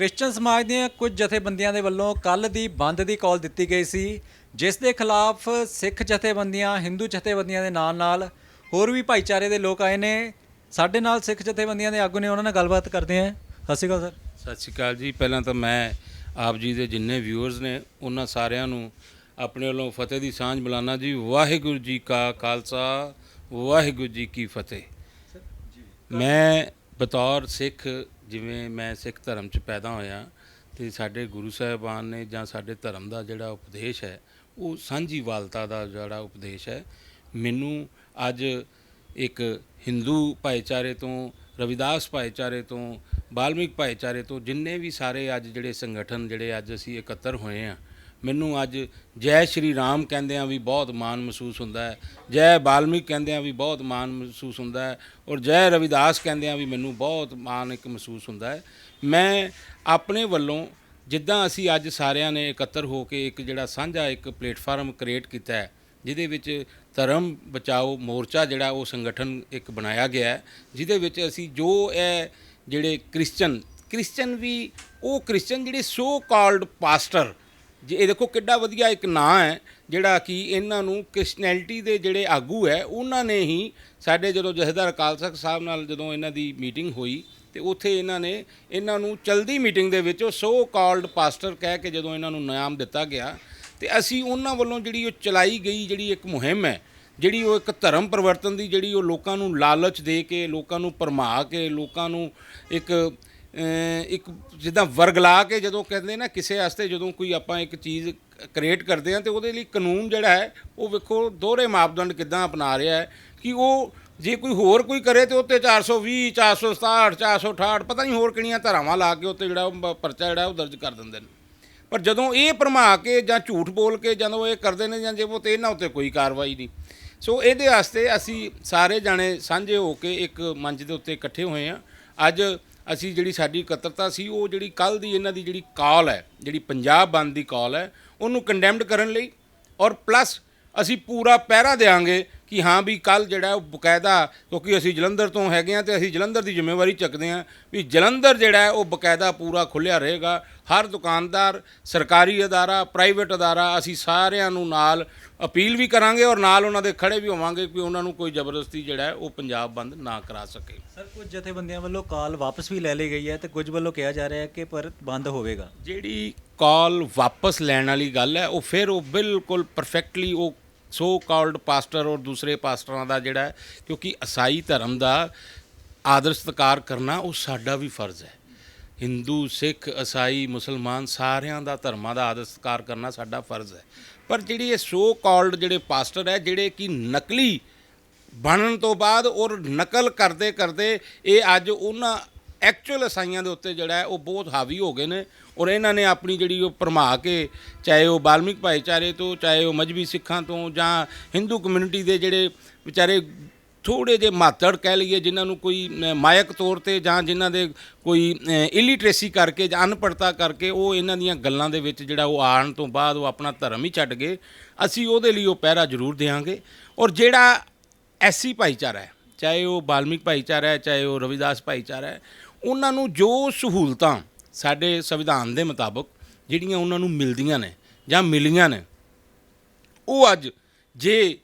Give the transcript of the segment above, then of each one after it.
Christian ਸਮਾਜ ਦੀਆਂ ਕੁਝ ਜਥੇਬੰਦੀਆਂ ਦੇ ਵੱਲੋਂ ਕੱਲ ਦੀ ਬੰਦ ਦੀ ਕਾਲ ਦਿੱਤੀ ਗਈ ਸੀ ਜਿਸ ਦੇ ਖਿਲਾਫ ਸਿੱਖ ਜਥੇਬੰਦੀਆਂ ਹਿੰਦੂ ਜਥੇਬੰਦੀਆਂ ਦੇ ਨਾਲ ਨਾਲ ਹੋਰ ਵੀ ਭਾਈਚਾਰੇ ਦੇ ਲੋਕ ਆਏ ਨੇ। ਸਾਡੇ ਨਾਲ ਸਿੱਖ ਜਥੇਬੰਦੀਆਂ ਦੇ ਆਗੂ ਨੇ ਉਹਨਾਂ ਨਾਲ ਗੱਲਬਾਤ ਕਰਦੇ ਹਾਂ। ਸਤਿ ਸ਼੍ਰੀ ਅਕਾਲ ਸਰ। ਸਤਿ ਸ਼੍ਰੀ ਅਕਾਲ ਜੀ। ਪਹਿਲਾਂ ਤਾਂ ਮੈਂ ਆਪ ਜੀ ਦੇ ਜਿੰਨੇ ਵਿਊਅਰਸ ਨੇ ਉਹਨਾਂ ਸਾਰਿਆਂ ਨੂੰ ਆਪਣੇ ਵੱਲੋਂ ਫਤਿਹ ਦੀ ਸਾਂਝ ਮਿਲਾਨਾ ਜੀ। ਵਾਹਿਗੁਰੂ ਜੀ ਕਾ ਖਾਲਸਾ ਵਾਹਿਗੁਰੂ ਜੀ ਕੀ ਫਤਿਹ। ਮੈਂ ਬਤੌਰ ਸਿੱਖ ਜਿਵੇਂ ਮੈਂ ਸਿੱਖ ਧਰਮ 'ਚ ਪੈਦਾ ਹੋਇਆ, ਤੇ ਸਾਡੇ ਗੁਰੂ ਸਾਹਿਬਾਨ ਨੇ ਜਾਂ ਸਾਡੇ ਧਰਮ ਦਾ ਜਿਹੜਾ ਉਪਦੇਸ਼ ਹੈ, ਉਹ ਸਾਂਝੀਵਾਲਤਾ ਦਾ ਜਿਹੜਾ ਉਪਦੇਸ਼ ਹੈ। ਮੈਨੂੰ ਅੱਜ ਇੱਕ ਹਿੰਦੂ ਭਾਈਚਾਰੇ ਤੋਂ, ਰਵਿਦਾਸ ਭਾਈਚਾਰੇ ਤੋਂ, ਬਾਲਮਿਕ ਭਾਈਚਾਰੇ ਤੋਂ ਜਿੰਨੇ ਵੀ ਸਾਰੇ ਅੱਜ ਜਿਹੜੇ ਸੰਗਠਨ ਜਿਹੜੇ ਅੱਜ ਅਸੀਂ ਇਕੱਤਰ ਹੋਏ ਆ ਮੈਨੂੰ ਅੱਜ ਜੈ ਸ਼੍ਰੀ ਰਾਮ ਕਹਿੰਦਿਆਂ ਵੀ ਬਹੁਤ ਮਾਣ ਮਹਿਸੂਸ ਹੁੰਦਾ ਹੈ। ਜੈ ਬਾਲਮਿਕ ਕਹਿੰਦਿਆਂ ਵੀ ਬਹੁਤ ਮਾਣ ਮਹਿਸੂਸ ਹੁੰਦਾ ਹੈ। ਔਰ ਜੈ ਰਵਿਦਾਸ ਕਹਿੰਦਿਆਂ ਵੀ ਮੈਨੂੰ ਬਹੁਤ ਮਾਣ ਇੱਕ ਮਹਿਸੂਸ ਹੁੰਦਾ ਹੈ। ਮੈਂ ਆਪਣੇ ਵੱਲੋਂ ਜਿੱਦਾਂ ਅਸੀਂ ਅੱਜ ਸਾਰਿਆਂ ਨੇ ਇਕੱਤਰ ਹੋ ਕੇ ਇੱਕ ਜਿਹੜਾ ਸਾਂਝਾ ਇੱਕ ਪਲੇਟਫਾਰਮ ਕ੍ਰੀਏਟ ਕੀਤਾ ਹੈ, ਜਿਹਦੇ ਵਿੱਚ ਧਰਮ ਬਚਾਓ ਮੋਰਚਾ ਜਿਹੜਾ ਉਹ ਸੰਗਠਨ ਇੱਕ ਬਣਾਇਆ ਗਿਆ ਹੈ, ਜਿਹਦੇ ਵਿੱਚ ਅਸੀਂ ਜੋ ਇਹ ਜਿਹੜੇ ਕ੍ਰਿਸਚਨ ਕ੍ਰਿਸਚਨ ਵੀ ਉਹ ਕ੍ਰਿਸਚਨ ਜਿਹੜੇ ਸੋ ਕਾਲਡ ਪਾਸਟਰ ਜੇ ਇਹ ਦੇਖੋ ਕਿੱਡਾ ਵਧੀਆ ਇੱਕ ਨਾਂ ਹੈ ਜਿਹੜਾ ਕਿ ਇਹਨਾਂ ਨੂੰ ਕ੍ਰਿਸਚਨੈਲਿਟੀ ਦੇ ਜਿਹੜੇ ਆਗੂ ਹੈ, ਉਹਨਾਂ ਨੇ ਹੀ ਸਾਡੇ ਜਦੋਂ ਜਥੇਦਾਰ ਅਕਾਲ ਤਖਤ ਸਾਹਿਬ ਨਾਲ ਜਦੋਂ ਇਹਨਾਂ ਦੀ ਮੀਟਿੰਗ ਹੋਈ ਤੇ ਉੱਥੇ ਇਹਨਾਂ ਨੇ ਇਹਨਾਂ ਨੂੰ ਚਲਦੀ ਮੀਟਿੰਗ ਦੇ ਵਿੱਚ ਉਹ ਸੋ ਕਾਲਡ ਪਾਸਟਰ ਕਹਿ ਕੇ ਜਦੋਂ ਇਹਨਾਂ ਨੂੰ ਨਾਮ ਦਿੱਤਾ ਗਿਆ ਤੇ ਅਸੀਂ ਉਹਨਾਂ ਵੱਲੋਂ ਜਿਹੜੀ ਉਹ ਚਲਾਈ ਗਈ ਜਿਹੜੀ ਇੱਕ ਮੁਹਿੰਮ ਹੈ, ਜਿਹੜੀ ਉਹ ਇੱਕ ਧਰਮ ਪਰਿਵਰਤਨ ਦੀ ਜਿਹੜੀ ਉਹ ਲੋਕਾਂ ਨੂੰ ਲਾਲਚ ਦੇ ਕੇ, ਲੋਕਾਂ ਨੂੰ ਭਰਮਾ ਕੇ, ਲੋਕਾਂ ਨੂੰ ਇੱਕ ਇੱਕ ਜਿੱਦਾਂ ਵਰਗ ਲਾ ਕੇ ਜਦੋਂ ਕਹਿੰਦੇ ਨਾ ਕਿਸੇ ਵਾਸਤੇ ਜਦੋਂ ਕੋਈ ਆਪਾਂ ਇੱਕ ਚੀਜ਼ ਕ੍ਰੀਏਟ ਕਰਦੇ ਆ ਤੇ ਉਹਦੇ ਲਈ ਕਾਨੂੰਨ ਜਿਹੜਾ ਹੈ, ਉਹ ਵੇਖੋ ਦੋਹਰੇ ਮਾਪਦੰਡ ਕਿੱਦਾਂ ਅਪਣਾ ਰਿਹਾ ਹੈ ਕਿ ਉਹ ਜੇ ਕੋਈ ਹੋਰ ਕੋਈ ਕਰੇ ਤੇ ਉੱਤੇ 420 467 468 ਪਤਾ ਨਹੀਂ ਹੋਰ ਕਿਹੜੀਆਂ ਧਾਰਾਵਾਂ ਲਾ ਕੇ ਉੱਤੇ ਜਿਹੜਾ ਉਹ ਪਰਚਾ ਜਿਹੜਾ ਉਹ ਦਰਜ ਕਰ ਦਿੰਦੇ ਨੇ। ਪਰ ਜਦੋਂ ਇਹ ਭਰਮਾ ਕੇ ਜਾਂ ਝੂਠ ਬੋਲ ਕੇ ਜਦੋਂ ਇਹ ਕਰਦੇ ਨੇ ਜਾਂ ਜੇ ਉਹ ਤੇ ਇਹਨਾਂ ਉੱਤੇ ਕੋਈ ਕਾਰਵਾਈ ਨਹੀਂ। ਸੋ ਇਹਦੇ ਵਾਸਤੇ ਅਸੀਂ ਸਾਰੇ ਜਾਣੇ ਸਾਂਝੇ ਹੋ ਕੇ ਇੱਕ ਮੰਚ ਦੇ ਉੱਤੇ ਇਕੱਠੇ ਹੋਏ ਆ ਅੱਜ ਅਸੀਂ ਜਿਹੜੀ ਸਾਡੀ ਇਕੱਤਰਤਾ ਸੀ, ਉਹ ਜਿਹੜੀ ਕੱਲ ਦੀ ਇਹਨਾਂ ਦੀ ਜਿਹੜੀ ਕਾਲ ਹੈ, ਜਿਹੜੀ ਪੰਜਾਬ ਬੰਦ ਦੀ ਕਾਲ ਹੈ, ਉਹਨੂੰ ਕੰਡੈਮਡ ਕਰਨ ਲਈ ਔਰ ਪਲੱਸ ਅਸੀਂ ਪੂਰਾ ਪਹਿਰਾ ਦੇਾਂਗੇ ਕਿ ਹਾਂ ਵੀ ਕੱਲ ਜਿਹੜਾ ਉਹ ਬਕਾਇਦਾ ਕਿਉਂਕਿ ਅਸੀਂ ਜਲੰਧਰ ਤੋਂ ਹੈਗੇ ਆ ਤੇ ਅਸੀਂ ਜਲੰਧਰ ਦੀ ਜ਼ਿੰਮੇਵਾਰੀ ਚੱਕਦੇ ਆ ਵੀ ਜਲੰਧਰ ਜਿਹੜਾ ਉਹ ਬਕਾਇਦਾ ਪੂਰਾ ਖੁੱਲਿਆ ਰਹੇਗਾ। ਹਰ ਦੁਕਾਨਦਾਰ ਸਰਕਾਰੀ ਅਦਾਰਾ ਪ੍ਰਾਈਵੇਟ ਅਦਾਰਾ ਅਸੀਂ ਸਾਰਿਆਂ ਨੂੰ ਨਾਲ ਅਪੀਲ ਵੀ ਕਰਾਂਗੇ ਔਰ ਨਾਲ ਉਹਨਾਂ ਦੇ ਖੜੇ ਵੀ ਹੋਵਾਂਗੇ ਕਿ ਉਹਨਾਂ ਨੂੰ ਕੋਈ ਜ਼ਬਰਦਸਤੀ ਜਿਹੜਾ ਉਹ ਪੰਜਾਬ ਬੰਦ ਨਾ ਕਰਾ ਸਕੇ। ਸਰ ਕੁਝ ਜਥੇਬੰਦੀਆਂ ਵੱਲੋਂ ਕਾਲ ਵਾਪਸ ਵੀ ਲੈ ਲਈ ਗਈ ਹੈ ਤੇ ਕੁਝ ਵੱਲੋਂ ਕਿਹਾ ਜਾ ਰਿਹਾ ਹੈ ਕਿ ਪਰ ਬੰਦ ਹੋਵੇਗਾ। ਜਿਹੜੀ ਕਾਲ ਵਾਪਸ ਲੈਣ ਵਾਲੀ ਗੱਲ ਹੈ ਉਹ ਫਿਰ ਉਹ ਬਿਲਕੁਲ ਪਰਫੈਕਟਲੀ ਉਹ ਸੋ ਕਾਲਡ ਪਾਸਟਰ ਔਰ ਦੂਸਰੇ ਪਾਸਟਰਾਂ ਦਾ ਜਿਹੜਾ ਕਿਉਂਕਿ ਈਸਾਈ ਧਰਮ ਦਾ ਆਦਰ ਸਤਿਕਾਰ ਕਰਨਾ ਉਹ ਸਾਡਾ ਵੀ ਫਰਜ਼ ਹੈ। ਹਿੰਦੂ, ਸਿੱਖ, ਈਸਾਈ, ਮੁਸਲਮਾਨ ਸਾਰਿਆਂ ਦਾ ਧਰਮਾਂ ਦਾ ਆਦਰ ਸਤਿਕਾਰ ਕਰਨਾ ਸਾਡਾ ਫਰਜ਼ ਹੈ। ਪਰ ਜਿਹੜੀ ਇਹ ਸੋ ਕਾਲਡ ਜਿਹੜੇ ਪਾਸਟਰ ਹੈ, ਜਿਹੜੇ ਕਿ ਨਕਲੀ ਬਣਨ ਤੋਂ ਬਾਅਦ ਔਰ ਨਕਲ ਕਰਦੇ ਕਰਦੇ ਇਹ ਅੱਜ ਉਹਨਾਂ ਐਕਚੁਅਲ ਅਸਾਈਆਂ ਦੇ ਉੱਤੇ ਜਿਹੜਾ ਉਹ ਬਹੁਤ ਹਾਵੀ ਹੋ ਗਏ ਨੇ ਔਰ ਇਹਨਾਂ ਨੇ ਆਪਣੀ ਜਿਹੜੀ ਉਹ ਭਰਮਾ ਕੇ ਚਾਹੇ ਉਹ ਬਾਲਮਿਕ ਭਾਈਚਾਰੇ ਤੋਂ, ਚਾਹੇ ਉਹ ਮਜਬੀ ਸਿੱਖਾਂ ਤੋਂ ਜਾਂ ਹਿੰਦੂ ਕਮਿਊਨਿਟੀ ਦੇ ਜਿਹੜੇ ਵਿਚਾਰੇ ਥੋੜੇ ਜਿਹੇ ਮਾਤੜ ਕਹਿ ਲਈਏ ਜਿਨ੍ਹਾਂ ਨੂੰ ਕੋਈ ਮਾਇਕ ਤੌਰ ਤੇ ਜਾਂ ਜਿਨ੍ਹਾਂ ਦੇ ਕੋਈ ਇਲਿਟਰੇਸੀ ਕਰਕੇ ਜਾਂ ਅਨਪੜਤਾ ਕਰਕੇ ਉਹ ਇਹਨਾਂ ਦੀਆਂ ਗੱਲਾਂ ਦੇ ਵਿੱਚ ਜਿਹੜਾ ਉਹ ਆਉਣ ਤੋਂ ਬਾਅਦ ਉਹ ਆਪਣਾ ਧਰਮ ਹੀ ਛੱਡ ਗਏ। ਅਸੀਂ ਉਹਦੇ ਲਈ ਉਹ ਪਹਿਰਾ ਜ਼ਰੂਰ ਦੇਵਾਂਗੇ ਔਰ ਜਿਹੜਾ ਐਸੀ ਭਾਈਚਾਰਾ ਹੈ, ਚਾਹੇ ਉਹ ਬਾਲਮਿਕ ਭਾਈਚਾਰਾ ਹੈ, ਚਾਹੇ ਉਹ ਰਵਿਦਾਸ ਭਾਈਚਾਰਾ ਹੈ ਉਹਨਾਂ ਨੂੰ ਜੋ ਸਹੂਲਤਾਂ ਸਾਡੇ ਸੰਵਿਧਾਨ ਦੇ ਮੁਤਾਬਕ ਜਿਹੜੀਆਂ ਉਹਨਾਂ ਨੂੰ ਮਿਲਦੀਆਂ ਨੇ ਜਾਂ ਮਿਲੀਆਂ ਨੇ, ਉਹ ਅੱਜ ਜੇ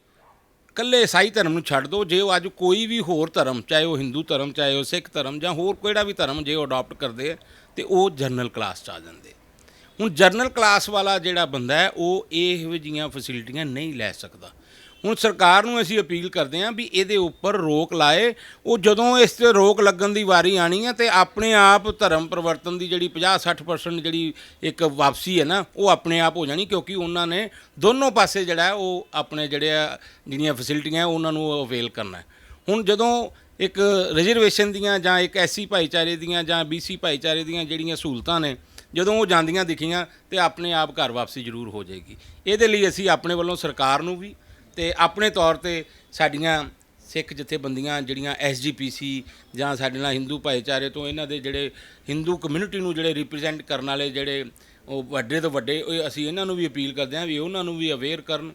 ਕੱਲੇ ਈਸਾਈ ਧਰਮ ਨੂੰ ਛੱਡ ਦਿਓ ਜੇ ਉਹ ਅੱਜ ਕੋਈ ਵੀ ਹੋਰ ਧਰਮ, ਚਾਹੇ ਉਹ ਹਿੰਦੂ ਧਰਮ, ਚਾਹੇ ਉਹ ਸਿੱਖ ਧਰਮ, ਜਾਂ ਹੋਰ ਕਿਹੜਾ ਵੀ ਧਰਮ ਜੇ ਉਹ ਅਡਾਪਟ ਕਰਦੇ ਆ, ਤੇ ਉਹ ਜਰਨਲ ਕਲਾਸ ਚ ਆ ਜਾਂਦੇ। ਹੁਣ ਜਰਨਲ ਕਲਾਸ ਵਾਲਾ ਜਿਹੜਾ ਬੰਦਾ ਹੈ, ਉਹ ਇਹੋ ਜਿਹੀਆਂ ਫੈਸਿਲਿਟੀਆਂ ਨਹੀਂ ਲੈ ਸਕਦਾ। ਹੁਣ ਸਰਕਾਰ ਨੂੰ ਅਸੀਂ ਅਪੀਲ ਕਰਦੇ ਹਾਂ ਵੀ ਇਹਦੇ ਉੱਪਰ ਰੋਕ ਲਾਏ। ਉਹ ਜਦੋਂ ਇਸ ਤੇ ਰੋਕ ਲੱਗਣ ਦੀ ਵਾਰੀ ਆਣੀ ਹੈ ਤੇ ਆਪਣੇ ਆਪ ਧਰਮ ਪਰਿਵਰਤਨ ਦੀ ਜਿਹੜੀ 50-60% ਜਿਹੜੀ ਇੱਕ ਵਾਪਸੀ ਹੈ ਨਾ, ਉਹ ਆਪਣੇ ਆਪ ਹੋ ਜਾਣੀ ਕਿਉਂਕਿ ਉਹਨਾਂ ਨੇ ਦੋਨੋਂ ਪਾਸੇ ਜਿਹੜਾ ਉਹ ਆਪਣੇ ਜਿਹੜੇ ਆ ਜਿਹੜੀਆਂ ਫੈਸਿਲਿਟੀਆਂ ਉਹਨਾਂ ਨੂੰ ਅਵੇਲ ਕਰਨਾ ਹੁਣ ਜਦੋਂ ਇੱਕ ਰਿਜ਼ਰਵੇਸ਼ਨ ਦੀਆਂ ਜਾਂ ਇੱਕ ਐਸੀ ਭਾਈਚਾਰੇ ਦੀਆਂ ਜਾਂ ਬੀਸੀ ਭਾਈਚਾਰੇ ਦੀਆਂ ਜਿਹੜੀਆਂ ਸਹੂਲਤਾਂ ਨੇ, ਜਦੋਂ ਉਹ ਜਾਂਦੀਆਂ ਦਿਖੀਆਂ ਤੇ ਆਪਣੇ ਆਪ ਘਰ ਵਾਪਸੀ ਜ਼ਰੂਰ ਹੋ ਜਾਏਗੀ। ਇਹਦੇ ਲਈ ਅਸੀਂ ਆਪਣੇ ਵੱਲੋਂ ਸਰਕਾਰ ਨੂੰ ਵੀ ਤੇ ਆਪਣੇ ਤੌਰ ਤੇ ਸਾਡੀਆਂ ਸਿੱਖ ਜਥੇਬੰਦੀਆਂ ਜਿਹੜੀਆਂ ਐਸਜੀਪੀਸੀ ਜਾਂ ਸਾਡੇ ਨਾਲ ਹਿੰਦੂ ਭਾਈਚਾਰੇ ਤੋਂ ਇਹਨਾਂ ਦੇ ਜਿਹੜੇ ਹਿੰਦੂ ਕਮਿਊਨਿਟੀ ਨੂੰ ਜਿਹੜੇ ਰਿਪਰੈਜ਼ੈਂਟ ਕਰਨ ਵਾਲੇ ਜਿਹੜੇ ਉਹ ਵੱਡੇ ਤੋਂ ਵੱਡੇ ਉਹ ਅਸੀਂ ਇਹਨਾਂ ਨੂੰ ਵੀ ਅਪੀਲ ਕਰਦੇ ਹਾਂ ਵੀ ਉਹਨਾਂ ਨੂੰ ਵੀ ਅਵੇਅਰ ਕਰਨ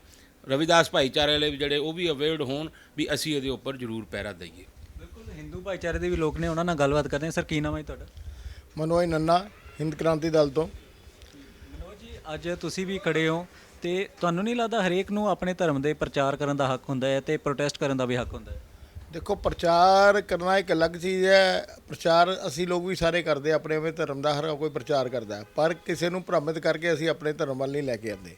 ਰਵਿਦਾਸ ਭਾਈਚਾਰੇ ਵਾਲੇ ਵੀ ਜਿਹੜੇ ਉਹ ਵੀ ਅਵੇਅਰਡ ਹੋਣ ਵੀ ਅਸੀਂ ਇਹਦੇ ਉੱਪਰ ਜ਼ਰੂਰ ਪਹਿਰਾ ਦਈਏ। ਬਿਲਕੁਲ ਹਿੰਦੂ ਭਾਈਚਾਰੇ ਦੇ ਵੀ ਲੋਕ ਨੇ ਉਹਨਾਂ ਨਾਲ ਗੱਲਬਾਤ ਕਰਦੇ ਹਾਂ। ਸਰ ਕੀ ਨਾਮ ਹੈ ਜੀ ਤੁਹਾਡਾ? ਮਨੋਜ ਨੰਨਾ ਹਿੰਦ ਕ੍ਰਾਂਤੀ ਦਲ ਤੋਂ। ਮਨੋਜ ਜੀ ਅੱਜ ਤੁਸੀਂ ਵੀ ਖੜੇ ਹੋ। ਤੇ ਤੁਹਾਨੂੰ ਨਹੀਂ ਲੱਗਦਾ ਹਰੇਕ ਨੂੰ ਆਪਣੇ ਧਰਮ ਦੇ ਪ੍ਰਚਾਰ ਕਰਨ ਦਾ ਹੱਕ ਹੁੰਦਾ ਹੈ ਤੇ ਪ੍ਰੋਟੈਸਟ ਕਰਨ ਦਾ ਵੀ ਹੱਕ ਹੁੰਦਾ ਹੈ? ਦੇਖੋ, ਪ੍ਰਚਾਰ ਕਰਨਾ ਇੱਕ ਅਲੱਗ ਚੀਜ਼ ਹੈ। ਪ੍ਰਚਾਰ ਅਸੀਂ ਲੋਕ ਵੀ ਸਾਰੇ ਕਰਦੇ ਆਪਣੇ ਆਪਣੇ ਧਰਮ ਦਾ ਹਰ ਕੋਈ ਪ੍ਰਚਾਰ ਕਰਦਾ ਪਰ ਕਿਸੇ ਨੂੰ ਭ੍ਰਮਿਤ ਕਰਕੇ ਅਸੀਂ ਆਪਣੇ ਧਰਮ ਵੱਲ ਨਹੀਂ ਲੈ ਕੇ ਆਉਂਦੇ।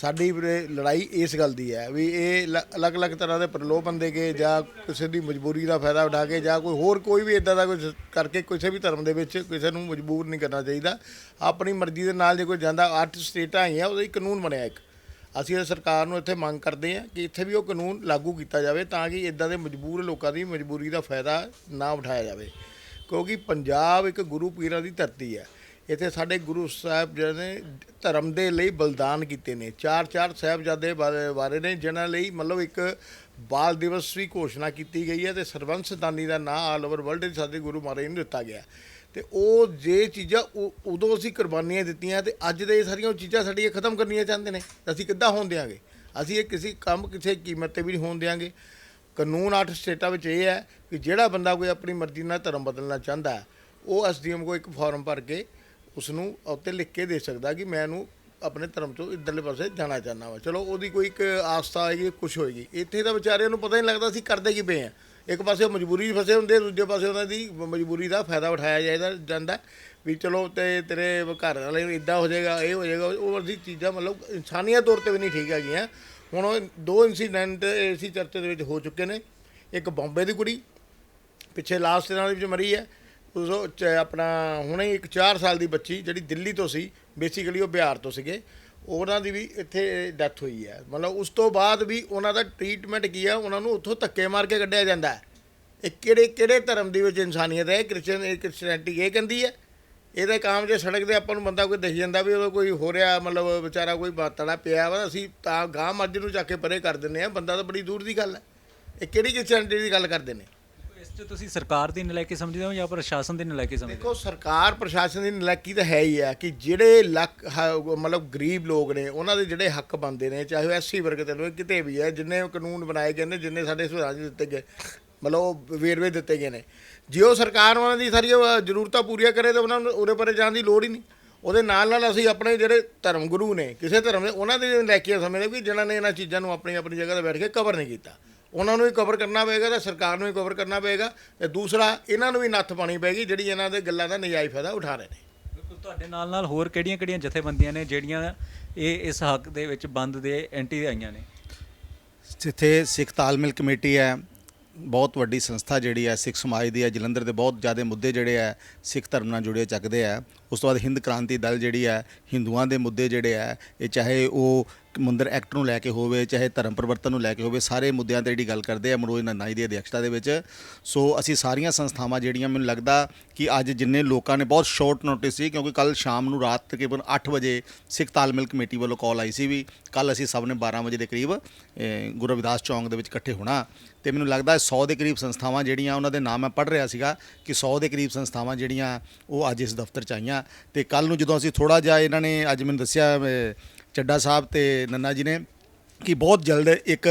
ਸਾਡੀ ਲੜਾਈ ਇਸ ਗੱਲ ਦੀ ਹੈ ਵੀ ਇਹ ਲ- ਅਲੱਗ-ਅਲੱਗ ਤਰ੍ਹਾਂ ਦੇ ਪ੍ਰਲੋਭਨ ਦੇ ਕੇ ਜਾਂ ਕਿਸੇ ਦੀ ਮਜਬੂਰੀ ਦਾ ਫਾਇਦਾ ਉਠਾ ਕੇ ਜਾਂ ਕੋਈ ਹੋਰ ਕੋਈ ਵੀ ਇਦਾਂ ਦਾ ਕੁਝ ਕਰਕੇ ਕਿਸੇ ਵੀ ਧਰਮ ਦੇ ਵਿੱਚ ਕਿਸੇ ਨੂੰ ਮਜਬੂਰ ਨਹੀਂ ਕਰਨਾ ਚਾਹੀਦਾ। ਆਪਣੀ ਮਰਜ਼ੀ ਦੇ ਨਾਲ ਜੇ ਕੋਈ ਜਾਂਦਾ ਅੱਠ ਸਟੇਟਾਂ ਆਈਆਂ, ਉਹਦਾ ਹੀ ਕਾਨੂੰਨ ਬਣਿਆ ਇੱਕ। ਅਸੀਂ ਇਹ ਸਰਕਾਰ ਨੂੰ ਇੱਥੇ ਮੰਗ ਕਰਦੇ ਹਾਂ ਕਿ ਇੱਥੇ ਵੀ ਉਹ ਕਾਨੂੰਨ ਲਾਗੂ ਕੀਤਾ ਜਾਵੇ ਤਾਂ ਕਿ ਇਦਾਂ ਦੇ ਮਜਬੂਰ ਲੋਕਾਂ ਦੀ ਮਜਬੂਰੀ ਦਾ ਫਾਇਦਾ ਨਾ ਉਠਾਇਆ ਜਾਵੇ। ਕਿਉਂਕਿ ਪੰਜਾਬ ਇੱਕ ਗੁਰੂ ਪੀਰਾਂ ਦੀ ਧਰਤੀ ਹੈ। ਇੱਥੇ ਸਾਡੇ ਗੁਰੂ ਸਾਹਿਬ ਜਿਹੜੇ ਨੇ ਧਰਮ ਦੇ ਲਈ ਬਲਿਦਾਨ ਕੀਤੇ ਨੇ। ਚਾਰ ਚਾਰ ਸਾਹਿਬਜ਼ਾਦੇ ਬਾਰੇ ਬਾਰੇ ਨੇ, ਜਿਨ੍ਹਾਂ ਲਈ ਮਤਲਬ ਇੱਕ ਬਾਲ ਦਿਵਸ ਵੀ ਘੋਸ਼ਣਾ ਕੀਤੀ ਗਈ ਹੈ ਤੇ ਸਰਬੰਸ ਦਾਨੀ ਦਾ ਨਾਂ ਆਲ ਓਵਰ ਵਰਲਡ ਸਾਡੇ ਗੁਰੂ ਮਹਾਰਾਜ ਨੂੰ ਦਿੱਤਾ ਗਿਆ। ਤੇ ਉਹ ਜੇ ਚੀਜ਼ਾਂ ਉਦੋਂ ਅਸੀਂ ਕੁਰਬਾਨੀਆਂ ਦਿੱਤੀਆਂ ਤੇ ਅੱਜ ਦੇ ਇਹ ਸਾਰੀਆਂ ਉਹ ਚੀਜ਼ਾਂ ਸਾਡੀਆਂ ਖਤਮ ਕਰਨੀਆਂ ਚਾਹੁੰਦੇ ਨੇ। ਅਸੀਂ ਕਿੱਦਾਂ ਹੋਣ ਦਿਆਂਗੇ? ਅਸੀਂ ਇਹ ਕਿਸੇ ਕੰਮ, ਕਿਸੇ ਕੀਮਤ ਤੇ ਵੀ ਨਹੀਂ ਹੋਣ ਦਿਆਂਗੇ। ਕਾਨੂੰਨ ਅੱਠ ਸਟੇਟਾਂ ਵਿੱਚ ਇਹ ਹੈ ਕਿ ਜਿਹੜਾ ਬੰਦਾ ਕੋਈ ਆਪਣੀ ਮਰਜ਼ੀ ਨਾਲ ਧਰਮ ਬਦਲਣਾ ਚਾਹੁੰਦਾ ਹੈ, ਉਹ ਐਸਡੀਐਮ ਕੋ ਇੱਕ ਫਾਰਮ ਭਰ ਕੇ ਉਸ ਨੂੰ ਉੱਤੇ ਲਿਖ ਕੇ ਦੇ ਸਕਦਾ ਕਿ ਮੈਂ ਇਹਨੂੰ ਆਪਣੇ ਧਰਮ ਤੋਂ ਇੱਧਰਲੇ ਪਾਸੇ ਜਾਣਾ ਚਾਹੁੰਦਾ ਵਾ। ਚਲੋ, ਉਹਦੀ ਕੋਈ ਇੱਕ ਆਸਥਾ ਆਏਗੀ ਕੁਝ ਹੋਏਗੀ। ਇੱਥੇ ਤਾਂ ਵਿਚਾਰਿਆਂ ਨੂੰ ਪਤਾ ਹੀ ਨਹੀਂ ਲੱਗਦਾ ਅਸੀਂ ਕਰਦੇ ਕੀ ਪਏ ਆ। ਇੱਕ ਪਾਸੇ ਉਹ ਮਜਬੂਰੀ ਫਸੇ ਹੁੰਦੇ ਦੂਜੇ ਪਾਸੇ ਉਹਨਾਂ ਦੀ ਮਜਬੂਰੀ ਦਾ ਫਾਇਦਾ ਉਠਾਇਆ ਜਾਇਦਾ ਜਾਂਦਾ। ਵੀ ਚਲੋ, ਤੇ ਤੇਰੇ ਘਰ ਵਾਲੇ ਨੂੰ ਇਦਾਂ ਹੋ ਜਾਏਗਾ, ਇਹ ਹੋ ਜਾਏਗਾ, ਉਹ ਅਸੀਂ ਚੀਜ਼ਾਂ ਮਤਲਬ ਇਨਸਾਨੀਅਤ ਤੌਰ ਤੇ ਵੀ ਨਹੀਂ ਠੀਕ ਹੈਗੀਆਂ। ਹੁਣ ਉਹ ਦੋ ਇਨਸੀਡੈਂਟ ਇਸੀ ਚਰਚੇ ਦੇ ਵਿੱਚ ਹੋ ਚੁੱਕੇ ਨੇ। ਇੱਕ ਬੰਬੇ ਦੀ ਕੁੜੀ, ਪਿੱਛੇ ਲਾਸਟ ਦਿਨਾਂ ਦੇ ਵਿੱਚ ਮਰੀ ਹੈ। ਉਹ 'ਚ ਆਪਣਾ ਹੁਣੇ ਇੱਕ 4 ਸਾਲ ਦੀ ਬੱਚੀ ਜਿਹੜੀ ਦਿੱਲੀ ਤੋਂ ਸੀ ਬੇਸਿਕਲੀ ਉਹ ਬਿਹਾਰ ਤੋਂ ਸੀਗੇ। ਉਹਨਾਂ ਦੀ ਵੀ ਇੱਥੇ ਡੈਥ ਹੋਈ ਹੈ। ਮਤਲਬ ਉਸ ਤੋਂ ਬਾਅਦ ਵੀ ਉਹਨਾਂ ਦਾ ਟ੍ਰੀਟਮੈਂਟ ਕੀ ਹੈ ਉਹਨਾਂ ਨੂੰ ਉੱਥੋਂ ਧੱਕੇ ਮਾਰ ਕੇ ਕੱਢਿਆ ਜਾਂਦਾ ਹੈ। ਇਹ ਕਿਹੜੇ ਕਿਹੜੇ ਧਰਮ ਦੀ ਵਿੱਚ ਇਨਸਾਨੀਅਤ ਹੈ? ਕ੍ਰਿਸਚਨ ਇਹ ਕ੍ਰਿਸਚੀਅਨਿਟੀ ਇਹ ਕਹਿੰਦੀ ਹੈ। ਇਹਦਾ ਕੰਮ ਜੇ ਸੜਕ 'ਤੇ ਆਪਾਂ ਨੂੰ ਬੰਦਾ ਕੋਈ ਦਿਖ ਜਾਂਦਾ ਵੀ ਉਹਦਾ ਕੋਈ ਹੋ ਰਿਹਾ, ਮਤਲਬ ਵਿਚਾਰਾ ਕੋਈ ਬਾਤੜਾ ਪਿਆ ਵਾ, ਅਸੀਂ ਤਾਂ ਗਾਂ ਮੱਝ ਨੂੰ ਚੱਕ ਕੇ ਪਰੇ ਕਰ ਦਿੰਦੇ ਆ ਬੰਦਾ ਤਾਂ ਬੜੀ ਦੂਰ ਦੀ ਗੱਲ ਹੈ। ਇਹ ਕਿਹੜੀ ਕ੍ਰਿਸਚੀਅਨਿਟੀ ਦੀ ਗੱਲ ਕਰਦੇ ਨੇ? ਇਸ ਤੁਸੀਂ ਸਰਕਾਰ ਦੀ ਨਲਾਇਕੀ ਸਮਝਦੇ ਹੋ ਜਾਂ ਪ੍ਰਸ਼ਾਸਨ ਦੀ ਨਲਾਇਕੀ ਸਮਝਦੇ ਹੋ ਦੇਖੋ ਸਰਕਾਰ ਪ੍ਰਸ਼ਾਸਨ ਦੀ ਨਲਾਇਕੀ ਤਾਂ ਹੈ ਹੀ ਹੈ ਕਿ ਜਿਹੜੇ ਲੱਖ ਹ- ਮਤਲਬ ਗਰੀਬ ਲੋਕ ਨੇ ਉਹਨਾਂ ਦੇ ਜਿਹੜੇ ਹੱਕ ਬਣਦੇ ਨੇ ਚਾਹੇ ਉਹ ਐਸਸੀ ਵਰਗ ਦੇ ਹੋਵੇ ਕਿਤੇ ਵੀ ਹੈ ਜਿੰਨੇ ਕਾਨੂੰਨ ਬਣਾਏ ਗਏ ਨੇ ਜਿੰਨੇ ਸਾਡੇ ਸੰਵਿਧਾਨ 'ਚ ਦਿੱਤੇ ਗਏ ਮਤਲਬ ਉਹ ਵੇਰਵੇ ਦਿੱਤੇ ਗਏ ਨੇ। ਜੇ ਉਹ ਸਰਕਾਰ ਉਹਨਾਂ ਦੀ ਸਾਰੀਆਂ ਅ, ਜ਼ਰੂਰਤਾਂ ਪੂਰੀਆਂ ਕਰੇ ਤਾਂ ਉਹਨਾਂ ਨੂੰ ਉਹਦੇ ਪਰੇ ਜਾਣ ਦੀ ਲੋੜ ਹੀ ਨਹੀਂ। ਉਹਦੇ ਨਾਲ ਨਾਲ ਅਸੀਂ ਆਪਣੇ ਜਿਹੜੇ ਧਰਮ ਗੁਰੂ ਨੇ ਕਿਸੇ ਧਰਮ ਦੇ ਉਹਨਾਂ ਦੇ ਲੈ ਸਮਝਦੇ ਕਿ ਜਿਨ੍ਹਾਂ ਨੇ ਇਹਨਾਂ ਚੀਜ਼ਾਂ ਨੂੰ ਆਪਣੀ ਆਪਣੀ ਜਗ੍ਹਾ ਤੇ ਬੈਠ ਕੇ ਕਵਰ ਨਹੀਂ ਕੀਤਾ। ਉਹਨਾਂ ਨੂੰ ਵੀ ਕਵਰ ਕਰਨਾ ਪਏਗਾ ਤੇ ਸਰਕਾਰ ਨੂੰ ਵੀ ਕਵਰ ਕਰਨਾ ਪਏਗਾ ਤੇ ਦੂਸਰਾ ਇਹਨਾਂ ਨੂੰ ਵੀ ਨੱਥ ਪਾਣੀ ਪਏਗੀ ਜਿਹੜੀ ਇਹਨਾਂ ਦੇ ਗੱਲਾਂ ਦਾ ਨਜਾਇਜ਼ ਫਾਇਦਾ ਉਠਾ ਰਹੇ ਨੇ। ਬਿਲਕੁਲ ਤੁਹਾਡੇ ਨਾਲ ਨਾਲ ਹੋਰ ਕਿਹੜੀਆਂ-ਕਿਹੜੀਆਂ ਜਥੇਬੰਦੀਆਂ ਨੇ ਜਿਹੜੀਆਂ ਇਹ ਇਸ ਹੱਕ ਦੇ ਵਿੱਚ ਬੰਦ ਦੇ ਐਂਟੀ ਆਈਆਂ ਨੇ? ਜਿੱਥੇ ਸਿੱਖ ਤਾਲਮੇਲ ਕਮੇਟੀ ਹੈ ਬਹੁਤ ਵੱਡੀ ਸੰਸਥਾ ਜਿਹੜੀ ਹੈ ਸਿੱਖ ਸਮਾਜ ਦੀ ਹੈ ਜਲੰਧਰ ਦੇ ਬਹੁਤ ਜ਼ਿਆਦਾ ਮੁੱਦੇ ਜਿਹੜੇ ਹੈ ਸਿੱਖ ਧਰਮ ਨਾਲ ਜੁੜੇ ਚੱਕਦੇ ਆ ਉਸ ਤੋਂ ਬਾਅਦ ਹਿੰਦ ਕ੍ਰਾਂਤੀ ਦਲ ਜਿਹੜੀ ਹੈ ਹਿੰਦੂਆਂ ਦੇ ਮੁੱਦੇ ਜਿਹੜੇ ਹੈ ਇਹ ਚਾਹੇ ਉਹ ਮੰਦਰ ਐਕਟ ਨੂੰ ਲੈ ਕੇ ਹੋਵੇ ਚਾਹੇ ਧਰਮ ਪਰਿਵਰਤਨ ਨੂੰ ਲੈ ਕੇ ਹੋਵੇ ਸਾਰੇ ਮੁੱਦਿਆਂ ਤੇ ਜਿਹੜੀ ਗੱਲ ਕਰਦੇ ਆ ਮਨੋਜ ਨੰਨਾਈ ਦੀ ਅਧਿਕਸ਼ਤਾ ਦੇ ਵਿੱਚ। ਸੋ ਅਸੀਂ ਸਾਰੀਆਂ ਸੰਸਥਾਵਾਂ ਜਿਹੜੀਆਂ ਮੈਨੂੰ ਲੱਗਦਾ ਕਿ ਅੱਜ ਜਿੰਨੇ ਲੋਕਾਂ ਨੇ ਬਹੁਤ ਸ਼ਾਰਟ ਨੋਟਿਸ ਸੀ ਕਿਉਂਕਿ ਕੱਲ ਸ਼ਾਮ ਨੂੰ ਰਾਤ ਤਕਰੀਬਨ 8 ਵਜੇ ਸਿੱਖ ਤਾਲਮੇਲ ਕਮੇਟੀ ਵੱਲੋਂ ਕਾਲ ਆਈ ਸੀ ਵੀ ਕੱਲ ਅਸੀਂ ਸਭ ਨੇ 12 ਵਜੇ ਦੇ ਕਰੀਬ ਅਹ, ਗੁਰੂ ਰਵਿਦਾਸ ਚੌਂਕ ਦੇ ਵਿੱਚ ਇਕੱਠੇ ਹੋਣਾ। ਤੇ ਮੈਨੂੰ ਲੱਗਦਾ 100 ਦੇ ਕਰੀਬ ਸੰਸਥਾਵਾਂ ਜਿਹੜੀਆਂ ਉਹਨਾਂ ਦੇ ਨਾਮ ਮੈਂ ਪੜ੍ਹ ਰਿਹਾ ਸੀਗਾ ਕਿ 100 ਦੇ ਕਰੀਬ ਸੰਸਥਾਵਾਂ ਜਿਹੜੀਆਂ ਉਹ ਅੱਜ ਇਸ ਦਫ਼ਤਰ ਚ ਆਈਆਂ। ਤੇ ਕੱਲ ਨੂੰ ਜਦੋਂ ਅਸੀਂ ਥੋੜਾ ਜਿਹਾ ਇਹਨਾਂ ਨੇ ਅੱਜ ਮੈਨੂੰ ਦੱਸਿਆ ਚੱਡਾ ਸਾਹਿਬ ਤੇ ਨੰਨਾ ਜੀ ਨੇ ਕਿ ਬਹੁਤ ਜਲਦ ਇੱਕ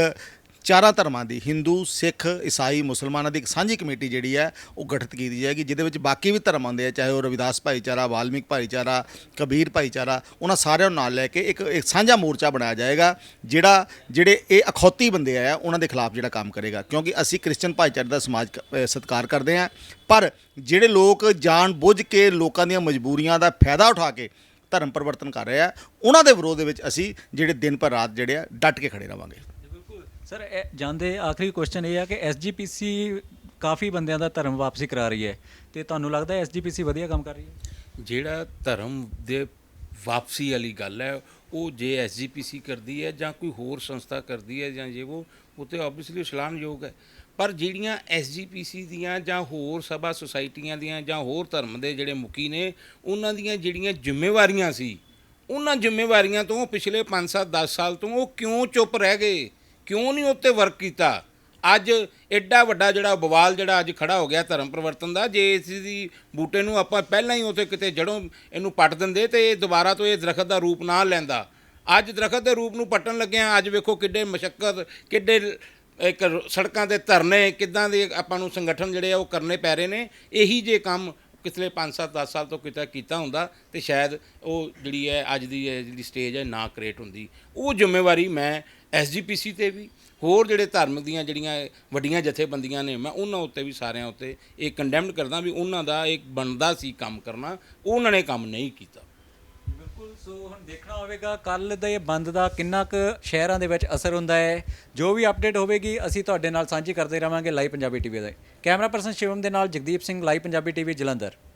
ਚਾਰਾਂ ਧਰਮਾਂ ਦੀ, ਹਿੰਦੂ, ਸਿੱਖ, ਈਸਾਈ, ਮੁਸਲਮਾਨਾਂ ਦੀ ਇੱਕ ਸਾਂਝੀ ਕਮੇਟੀ ਜਿਹੜੀ ਹੈ, ਉਹ ਗਠਿਤ ਕੀਤੀ ਜਾਏਗੀ, ਜਿਹਦੇ ਵਿੱਚ ਬਾਕੀ ਵੀ ਧਰਮ ਆਉਂਦੇ ਆ, ਚਾਹੇ ਉਹ ਰਵਿਦਾਸ ਭਾਈਚਾਰਾ, ਵਾਲਮੀਕ ਭਾਈਚਾਰਾ, ਕਬੀਰ ਭਾਈਚਾਰਾ, ਉਹਨਾਂ ਸਾਰਿਆਂ ਨੂੰ ਨਾਲ ਲੈ ਕੇ ਇੱਕ ਇੱਕ ਸਾਂਝਾ ਮੋਰਚਾ ਬਣਾਇਆ ਜਾਏਗਾ, ਜਿਹੜਾ, ਜਿਹੜੇ ਇਹ ਅਖੌਤੀ ਬੰਦੇ ਆ, ਉਹਨਾਂ ਦੇ ਖਿਲਾਫ ਜਿਹੜਾ ਕੰਮ ਕਰੇਗਾ, ਕਿਉਂਕਿ ਅਸੀਂ ਕ੍ਰਿਸਚਨ ਭਾਈਚਾਰੇ ਦਾ ਸਮਾਜ ਸਤਿਕਾਰ ਕਰਦੇ ਹਾਂ, ਪਰ ਜਿਹੜੇ ਲੋਕ ਜਾਣ ਬੁੱਝ ਕੇ ਲੋਕਾਂ ਦੀਆਂ ਮਜਬੂਰੀਆਂ ਦਾ ਫਾਇਦਾ ਉਠਾ ਕੇ ਧਰਮ ਪਰਿਵਰਤਨ ਕਰ ਰਹੇ ਆ, ਉਹਨਾਂ ਦੇ ਵਿਰੋਧ ਦੇ ਵਿੱਚ ਅਸੀਂ ਜਿਹੜੇ ਦਿਨ ਪਰ ਰਾਤ ਜਿਹੜੇ ਆ, ਡਟ ਕੇ ਖੜੇ ਰਵਾਂਗੇ। ਸਰ, ਇਹ ਜਾਂਦੇ ਆਖਰੀ ਕੁਐਸਚਨ ਇਹ ਆ ਕਿ ਐਸਜੀਪੀਸੀ ਕਾਫੀ ਬੰਦਿਆਂ ਦਾ ਧਰਮ ਵਾਪਸੀ ਕਰਾ ਰਹੀ ਹੈ ਤੇ ਤੁਹਾਨੂੰ ਲੱਗਦਾ ਐਸਜੀਪੀਸੀ ਵਧੀਆ ਕੰਮ ਕਰ ਰਹੀ ਹੈ? ਜਿਹੜਾ ਧਰਮ ਦੇ ਵਾਪਸੀ ਵਾਲੀ ਗੱਲ ਹੈ, ਉਹ ਜੇ ਐਸਜੀਪੀਸੀ ਕਰਦੀ ਹੈ ਜਾਂ ਕੋਈ ਹੋਰ ਸੰਸਥਾ ਕਰਦੀ ਹੈ ਜਾਂ ਜੇ ਉਹ ਉਹ ਤੇ ਆਬਵੀਅਸਲੀ ਸ਼ਲਾਘਾਯੋਗ ਹੈ। ਪਰ ਜਿਹੜੀਆਂ ਐਸਜੀਪੀਸੀ ਦੀਆਂ ਜਾਂ ਹੋਰ ਸਭਾ ਸੁਸਾਇਟੀਆਂ ਦੀਆਂ ਜਾਂ ਹੋਰ ਧਰਮ ਦੇ ਜਿਹੜੇ ਮੁਖੀ ਨੇ, ਉਹਨਾਂ ਦੀਆਂ ਜਿਹੜੀਆਂ ਜ਼ਿੰਮੇਵਾਰੀਆਂ ਸੀ, ਉਹਨਾਂ ਜ਼ਿੰਮੇਵਾਰੀਆਂ ਤੋਂ ਪਿਛਲੇ 5-7 10 ਸਾਲ ਤੋਂ ਉਹ ਕਿਉਂ ਚੁੱਪ ਰਹਿ ਗਏ? ਕਿਉਂ ਨਹੀਂ ਉੱਤੇ ਵਰਕ ਕੀਤਾ? ਅੱਜ ਐਡਾ ਵੱਡਾ ਜਿਹੜਾ ਬਵਾਲ ਜਿਹੜਾ ਅੱਜ ਖੜਾ ਹੋ ਗਿਆ ਧਰਮ ਪਰਿਵਰਤਨ ਦਾ, ਜੇ ਇਸ ਦੀ ਬੂਟੇ ਨੂੰ ਆਪਾਂ ਪਹਿਲਾਂ ਹੀ ਉਥੇ ਕਿਤੇ ਜੜੋਂ ਇਹਨੂੰ ਪੱਟ ਦਿੰਦੇ ਤੇ ਇਹ ਦੁਬਾਰਾ ਤੋਂ ਇਹ ਦਰਖਤ ਦਾ ਰੂਪ ਨਾ ਲੈਂਦਾ। ਅੱਜ ਦਰਖਤ ਦੇ ਰੂਪ ਨੂੰ ਪੱਟਣ ਲੱਗਿਆ, ਅੱਜ ਵੇਖੋ ਕਿੱਡੇ ਮਸ਼ੱਕਤ, ਕਿੱਡੇ ਇੱਕ ਸੜਕਾਂ ਦੇ ਧਰਨੇ, ਕਿੱਦਾਂ ਦੇ ਆਪਾਂ ਨੂੰ ਸੰਗਠਨ ਜਿਹੜੇ ਆ ਉਹ ਕਰਨੇ ਪੈ ਰਹੇ ਨੇ, ਇਹੀ ਜੇ ਕੰਮ ਪਿਛਲੇ 5-7 10 ਸਾਲ ਤੋਂ ਕਿਤੇ ਕੀਤਾ ਹੁੰਦਾ ਤੇ ਸ਼ਾਇਦ ਉਹ ਜਿਹੜੀ ਹੈ ਅੱਜ ਦੀ ਜਿਹੜੀ ਸਟੇਜ ਹੈ, ਨਾ ਕ੍ਰੀਏਟ ਹੁੰਦੀ। ਉਹ ਜ਼ਿੰਮੇਵਾਰੀ ਮੈਂ ਐਸਜੀਪੀਸੀ ਤੇ ਵੀ, ਹੋਰ ਜਿਹੜੇ ਧਰਮ ਦੀਆਂ ਜਿਹੜੀਆਂ ਵੱਡੀਆਂ ਜਥੇਬੰਦੀਆਂ ਨੇ, ਮੈਂ ਉਹਨਾਂ ਉੱਤੇ ਵੀ ਸਾਰਿਆਂ ਉੱਤੇ ਇਹ ਕੰਡੈਮਡ ਕਰਦਾ ਵੀ ਉਹਨਾਂ ਦਾ ਇੱਕ ਬਣਦਾ ਸੀ ਕੰਮ ਕਰਨਾ, ਉਹਨਾਂ ਨੇ ਕੰਮ ਨਹੀਂ ਕੀਤਾ। ਬਿਲਕੁਲ, ਸੋ ਹੁਣ ਦੇਖਣਾ ਹੋਵੇਗਾ ਕੱਲ ਦੇ ਬੰਦ ਦਾ ਕਿੰਨਾ ਕੁ ਸ਼ਹਿਰਾਂ ਦੇ ਵਿੱਚ ਅਸਰ ਹੁੰਦਾ ਹੈ। ਜੋ ਵੀ ਅਪਡੇਟ ਹੋਵੇਗੀ, ਅਸੀਂ ਤੁਹਾਡੇ ਨਾਲ ਸਾਂਝੀ ਕਰਦੇ ਰਵਾਂਗੇ ਲਾਈਵ ਪੰਜਾਬੀ ਟੀਵੀ ਦੇ। ਕੈਮਰਾ ਪਰਸਨ ਸ਼ਿਵਮ ਦੇ ਨਾਲ ਜਗਦੀਪ ਸਿੰਘ ਲਾਈਵ ਪੰਜਾਬੀ ਟੀਵੀ ਜਲੰਧਰ।